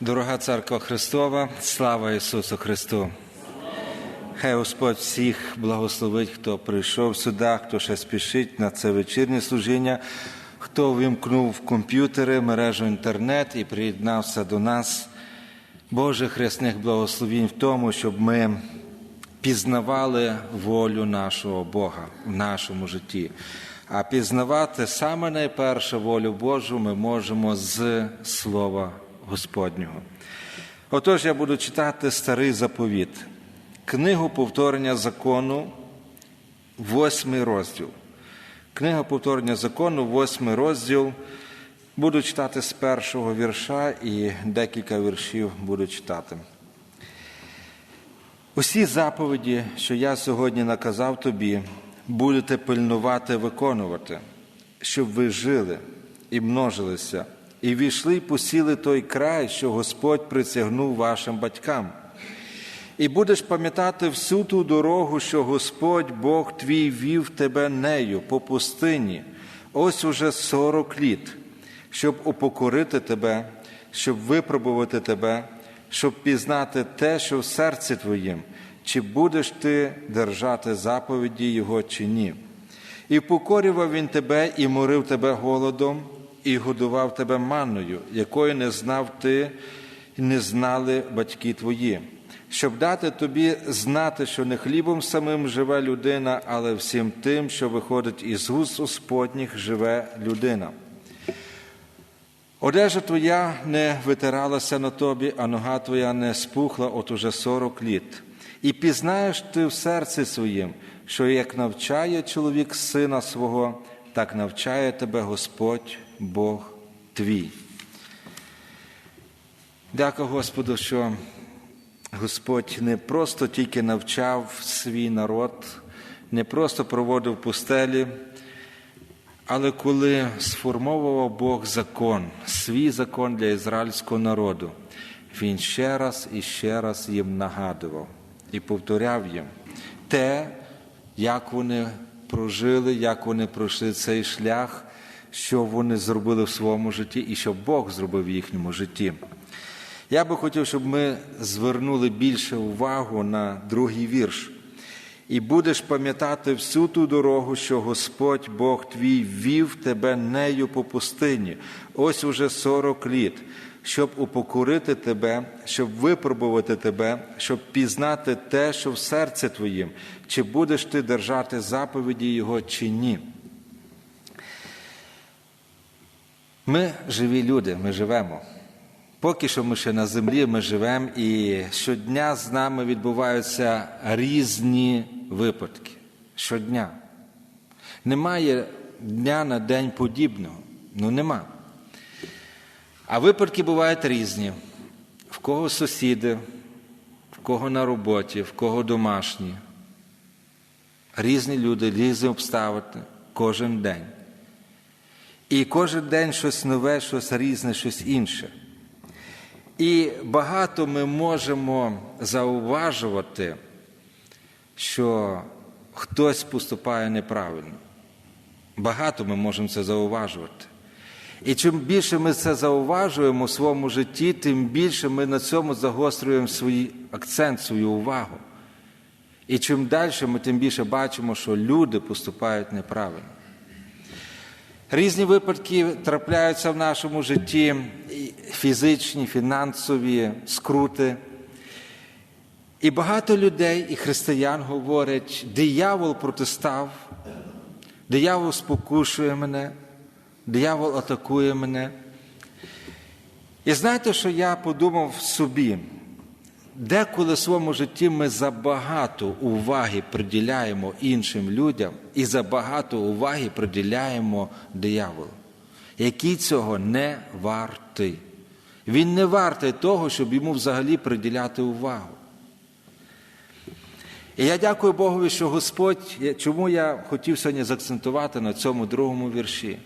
Дорога церква Христова, слава Ісусу Христу! Хай Господь всіх благословить, хто прийшов сюди, хто ще спішить на це вечірнє служіння, хто вимкнув комп'ютери, мережу інтернет і приєднався до нас. Боже хресних благословінь в тому, щоб ми пізнавали волю нашого Бога в нашому житті. А пізнавати саме найперше волю Божу ми можемо з Слова Господнього. Отож, я буду читати старий заповіт, книгу повторення закону, восьмий розділ. Книга повторення закону, восьмий розділ. Буду читати з першого вірша і декілька віршів буду читати. Усі заповіді, що я сьогодні наказав тобі, будете пильнувати виконувати, щоб ви жили і множилися, і війшли й посіли той край, що Господь присягнув вашим батькам. І будеш пам'ятати всю ту дорогу, що Господь Бог твій вів тебе нею по пустині, ось уже сорок літ, щоб упокорити тебе, щоб випробувати тебе, щоб пізнати те, що в серці твоїм, чи будеш ти держати заповіді Його чи ні. І покорював він тебе і морив тебе голодом, і годував тебе манною, якої не знав ти і не знали батьки твої, щоб дати тобі знати, що не хлібом самим живе людина, але всім тим, що виходить із густ Господніх, живе людина. Одежа твоя не витиралася на тобі, а нога твоя не спухла от уже сорок літ. І пізнаєш ти в серці своїм, що як навчає чоловік сина свого, так навчає тебе Господь Бог твій. Дякую Господу, що Господь не просто тільки навчав свій народ, не просто проводив пустелі, але коли сформовував Бог закон, свій закон для ізраїльського народу, він ще раз і ще раз їм нагадував і повторяв їм те, як вони прожили, як вони пройшли цей шлях, що вони зробили в своєму житті і що Бог зробив в їхньому житті. Я би хотів, щоб ми звернули більше увагу на другий вірш. І будеш пам'ятати всю ту дорогу, що Господь Бог твій вів тебе нею по пустині, ось уже сорок літ, щоб упокорити тебе, щоб випробувати тебе, щоб пізнати те, що в серці твоїм, чи будеш ти держати заповіді Його, чи ні. Ми живі люди, ми живемо. Поки що ми ще на землі, ми живемо, і щодня з нами відбуваються різні випадки. Щодня. Немає дня на день подібного. Ну нема. А випадки бувають різні. В кого сусіди, в кого на роботі, в кого домашні. Різні люди, різні обставини кожен день. І кожен день щось нове, щось різне, щось інше. І багато ми можемо зауважувати, що хтось поступає неправильно. Багато ми можемо це зауважувати. І чим більше ми це зауважуємо у своєму житті, тим більше ми на цьому загострюємо свій акцент, свою увагу. І чим далі ми тим більше бачимо, що люди поступають неправильно. Різні випадки трапляються в нашому житті фізичні, фінансові скрути. І багато людей і християн говорять, диявол протистав, диявол спокушує мене, диявол атакує мене. І знаєте, що я подумав собі, деколи в своєму житті ми забагато уваги приділяємо іншим людям і забагато уваги приділяємо дияволу, який цього не вартий. Він не вартий того, щоб йому взагалі приділяти увагу. І я дякую Богові, що Господь, чому я хотів сьогодні заакцентувати на цьому другому вірші.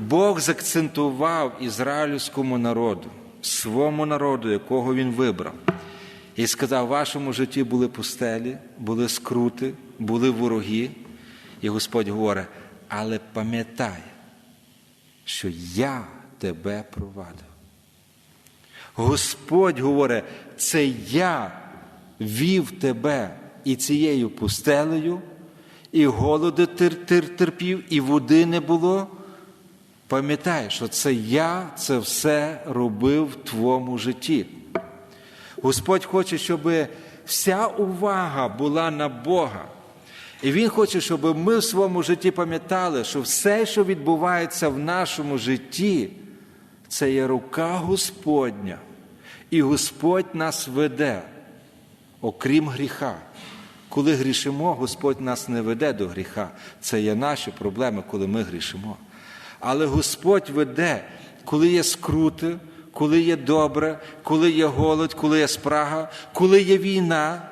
Бог заакцентував ізраїльському народу, своєму народу, якого він вибрав, і сказав: в вашому житті були пустелі, були скрути, були вороги. І Господь говорить, але пам'ятай, що я тебе провадив. Господь говорить, це я вів тебе і цією пустелею, і голоди тер, тер, терпів, і води не було. Пам'ятай, що це я це все робив в твоєму житті. Господь хоче, щоб вся увага була на Бога. І Він хоче, щоб ми в своєму житті пам'ятали, що все, що відбувається в нашому житті, це є рука Господня. І Господь нас веде, окрім гріха. Коли грішимо, Господь нас не веде до гріха. Це є наші проблеми, коли ми грішимо. Але Господь веде, коли є скрути, коли є добре, коли є голод, коли є спрага, коли є війна,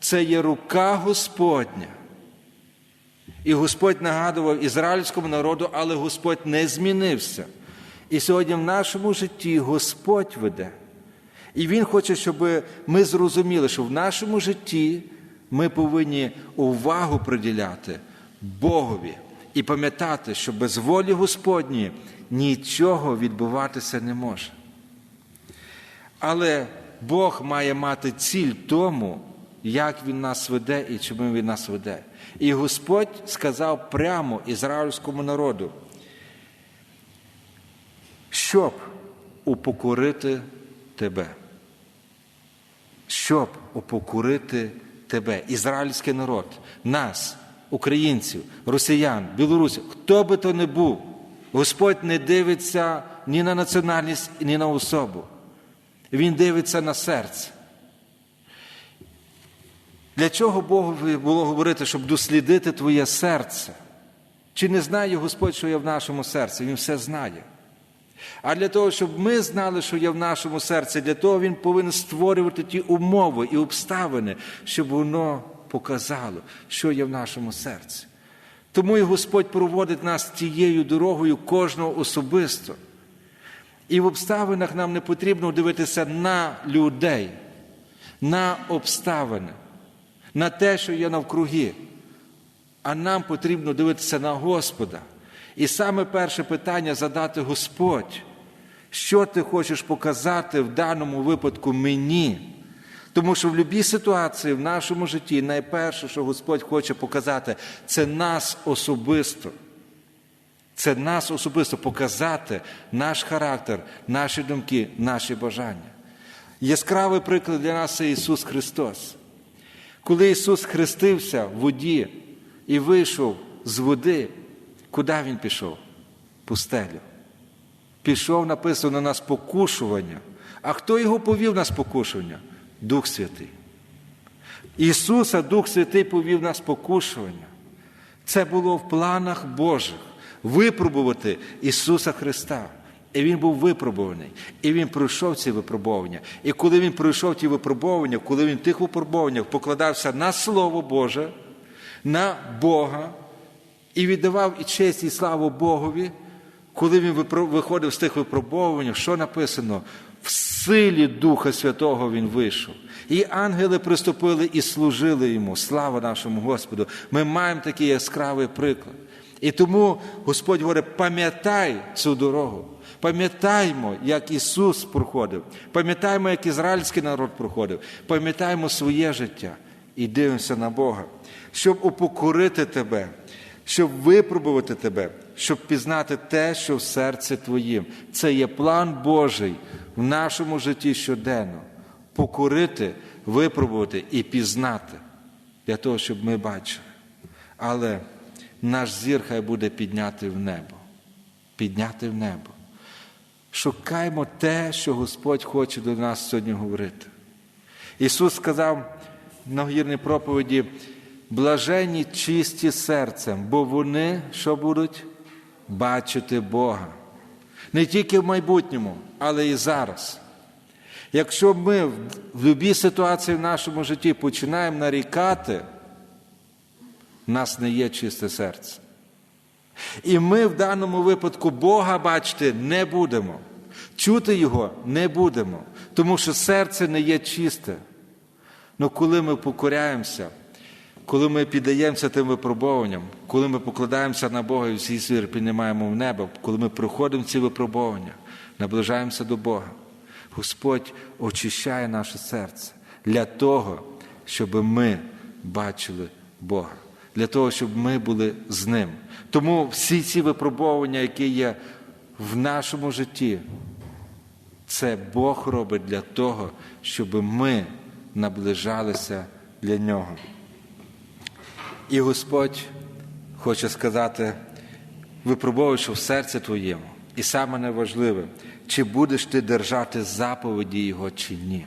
це є рука Господня. І Господь нагадував ізраїльському народу, але Господь не змінився. І сьогодні в нашому житті Господь веде. І Він хоче, щоб ми зрозуміли, що в нашому житті ми повинні увагу приділяти Богові і пам'ятати, що без волі Господні нічого відбуватися не може. Але Бог має мати ціль тому, як Він нас веде і чому Він нас веде. І Господь сказав прямо ізраїльському народу, щоб упокорити тебе. Щоб упокорити тебе, ізраїльський народ, нас, українців, росіян, білорусів, хто би то не був, Господь не дивиться ні на національність, ні на особу. Він дивиться на серце. Для чого Богу було говорити, щоб дослідити твоє серце? Чи не знає Господь, що є в нашому серці? Він все знає. А для того, щоб ми знали, що є в нашому серці, для того Він повинен створювати ті умови і обставини, щоб воно показало, що є в нашому серці. Тому і Господь проводить нас тією дорогою кожного особисто. І в обставинах нам не потрібно дивитися на людей, на обставини, на те, що є навкруги. А нам потрібно дивитися на Господа. І саме перше питання задати Господь, що ти хочеш показати в даному випадку мені? Тому що в будь-якій ситуації в нашому житті найперше, що Господь хоче показати, це нас особисто. Це нас особисто показати наш характер, наші думки, наші бажання. Яскравий приклад для нас це Ісус Христос. Коли Ісус хрестився в воді і вийшов з води, куди Він пішов? Пустелю. Пішов, написано на спокушування. А хто його повів на спокушування? Дух Святий. Ісуса Дух Святий повів на спокушування. Це було в планах Божих випробувати Ісуса Христа. І Він був випробуваний. І Він пройшов ці випробування. І коли Він пройшов ті випробування, коли він в тих випробуваннях покладався на Слово Боже, на Бога і віддавав і честь, і славу Богові, коли він виходив з тих випробувань, що написано? В силі Духа Святого Він вийшов. І ангели приступили і служили йому. Слава нашому Господу! Ми маємо такий яскравий приклад. І тому Господь говорить: пам'ятай цю дорогу. Пам'ятаймо, як Ісус проходив, пам'ятаємо, як ізраїльський народ проходив, пам'ятаємо своє життя і дивимося на Бога, щоб упокорити тебе, щоб випробувати тебе, щоб пізнати те, що в серці твоїм. Це є план Божий в нашому житті щоденно. Покорити, випробувати і пізнати для того, щоб ми бачили. Але наш зір хай буде підняти в небо. Підняти в небо. Шукаймо те, що Господь хоче до нас сьогодні говорити. Ісус сказав на гірній проповіді: блаженні чисті серцем, бо вони що будуть бачити Бога. Не тільки в майбутньому, але і зараз. Якщо ми в будь-якій ситуації в нашому житті починаємо нарікати, в нас не є чисте серце. І ми в даному випадку Бога бачити не будемо, чути Його не будемо, тому що серце не є чисте. Ну коли ми покоряємося, коли ми піддаємося тим випробуванням, коли ми покладаємося на Бога і всі свір піднімаємо в небо, коли ми проходимо ці випробування, наближаємося до Бога, Господь очищає наше серце для того, щоб ми бачили Бога, для того, щоб ми були з Ним. Тому всі ці випробування, які є в нашому житті, це Бог робить для того, щоб ми наближалися для Нього. І Господь хоче сказати, випробовуючи в серці твоєму, і саме найважливе, чи будеш ти держати заповіді Його чи ні.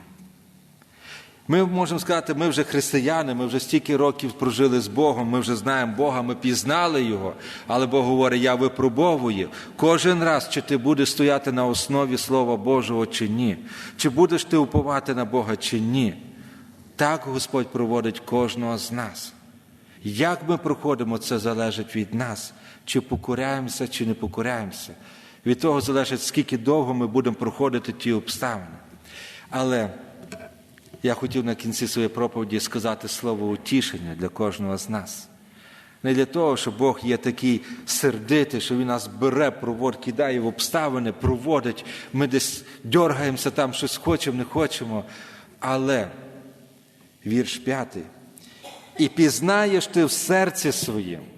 Ми можемо сказати, ми вже християни, ми вже стільки років прожили з Богом, ми вже знаємо Бога, ми пізнали Його. Але Бог говорить, я випробовую кожен раз, чи ти будеш стояти на основі Слова Божого чи ні, чи будеш ти уповати на Бога чи ні. Так Господь проводить кожного з нас. Як ми проходимо, це залежить від нас, чи покоряємося, чи не покоряємося. Від того залежить, скільки довго ми будемо проходити ті обставини. Але я хотів на кінці своєї проповіді сказати слово утішення для кожного з нас. Не для того, що Бог є такий сердитий, що Він нас бере, проводить, кидає в обставини, проводить, ми десь дергаємося там, щось хочемо, не хочемо. Але вірш п'ятий. І пізнаєш ти в серці своєму.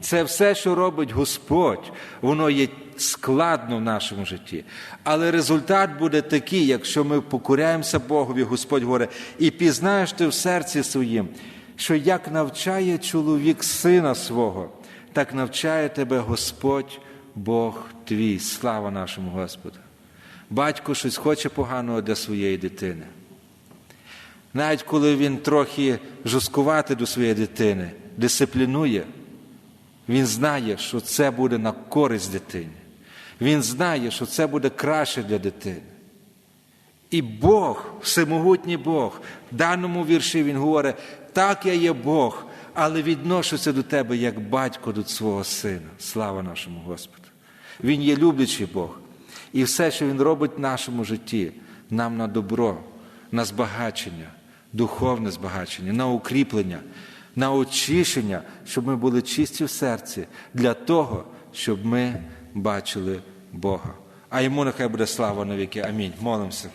Це все, що робить Господь, воно є складно в нашому житті. Але результат буде такий, якщо ми покоряємося Богові, Господь говорить, і пізнаєш ти в серці своїм, що як навчає чоловік сина свого, так навчає тебе Господь, Бог твій. Слава нашому Господу. Батько щось хоче поганого для своєї дитини. Навіть коли він трохи жорсткувати до своєї дитини, дисциплінує, він знає, що це буде на користь дитині. Він знає, що це буде краще для дитини. І Бог, всемогутній Бог, в даному вірші Він говорить, так я є Бог, але відношуся до тебе як батько до свого сина. Слава нашому Господу. Він є люблячий Бог. І все, що Він робить в нашому житті, нам на добро, на збагачення, духовне збагачення, на укріплення, на очищення, щоб ми були чисті в серці, для того, щоб ми бачили Бога. А йому нехай буде слава навіки. Амінь. Молимося.